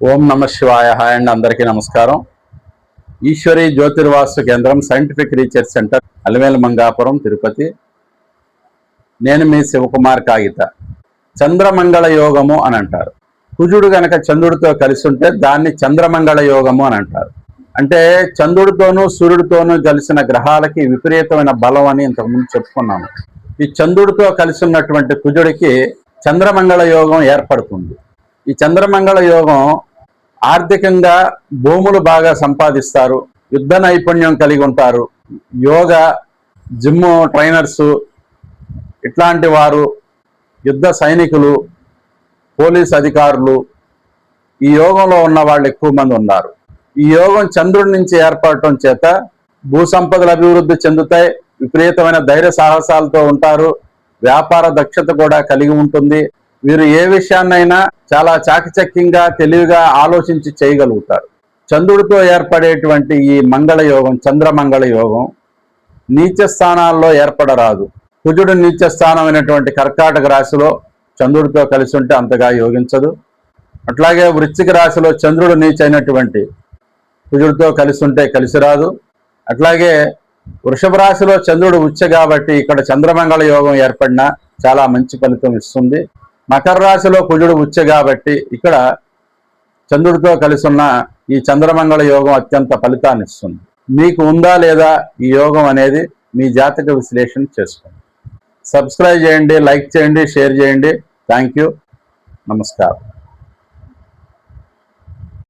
ఓం నమ శివాయ hi and అందరికీ నమస్కారం. ఈశ్వరి జ్యోతిర్వాస్తు కేంద్రం scientific research centre Alivelu Mangapuram Tirupati. నేను మీ శివకుమార్ కాగిత. చంద్రమంగళ యోగము అని అంటారు. కుజుడు గనక చంద్రుడితో కలిసి ఉంటే దాన్ని చంద్రమంగళ యోగము అని అంటారు. అంటే చంద్రుడితోనూ సూర్యుడితోనూ కలిసిన గ్రహాలకి విపరీతమైన బలం అని ఇంతకుముందు చెప్పుకున్నాము. ఈ చంద్రుడితో కలిసి ఉన్నటువంటి కుజుడికి చంద్రమంగళ యోగం ఏర్పడుతుంది. ఈ చంద్రమంగళ యోగం ఆర్థికంగా భూములు బాగా సంపాదిస్తారు యుద్ధ నైపుణ్యం కలిగి ఉంటారు యోగా జిమ్ ట్రైనర్సు ఇట్లాంటి వారు యుద్ధ సైనికులు పోలీస్ అధికారులు ఈ యోగంలో ఉన్న వాళ్ళు ఎక్కువ మంది ఉన్నారు. ఈ యోగం చంద్రుడి నుంచి ఏర్పడటం చేత భూ సంపదలు అభివృద్ధి చెందుతాయి విపరీతమైన ధైర్య సాహసాలతో ఉంటారు వ్యాపార దక్షత కూడా కలిగి ఉంటుంది వీరు ఏ విషయాన్నైనా చాలా చాకచక్యంగా తెలివిగా ఆలోచించి చేయగలుగుతారు. చంద్రుడితో ఏర్పడేటువంటి ఈ మంగళ యోగం చంద్రమంగళ యోగం నీచ స్థానాల్లో ఏర్పడరాదు. కుజుడు నీచ స్థానమైనటువంటి కర్కాటక రాశిలో చంద్రుడితో కలిసి ఉంటే అంతగా యోగించదు. అట్లాగే వృశ్చిక రాశిలో చంద్రుడు నీచైనటువంటి కుజుడితో కలిసి ఉంటే కలిసి రాదు. అట్లాగే వృషభ రాశిలో చంద్రుడు ఉచ్చ కాబట్టి ఇక్కడ చంద్రమంగళ యోగం ఏర్పడినా చాలా మంచి ఫలితం ఇస్తుంది. మకర రాశిలో కుజుడు ఉచ్చ కాబట్టి ఇక్కడ చంద్రుడితో కలిసి ఉన్న ఈ చంద్రమంగళ యోగం అత్యంత ఫలితాన్ని ఇస్తుంది. మీకు ఉందా లేదా ఈ యోగం అనేది మీ జాతక విశ్లేషణ చేసుకోండి. సబ్స్క్రైబ్ చేయండి లైక్ చేయండి షేర్ చేయండి. Thank you. నమస్కారం.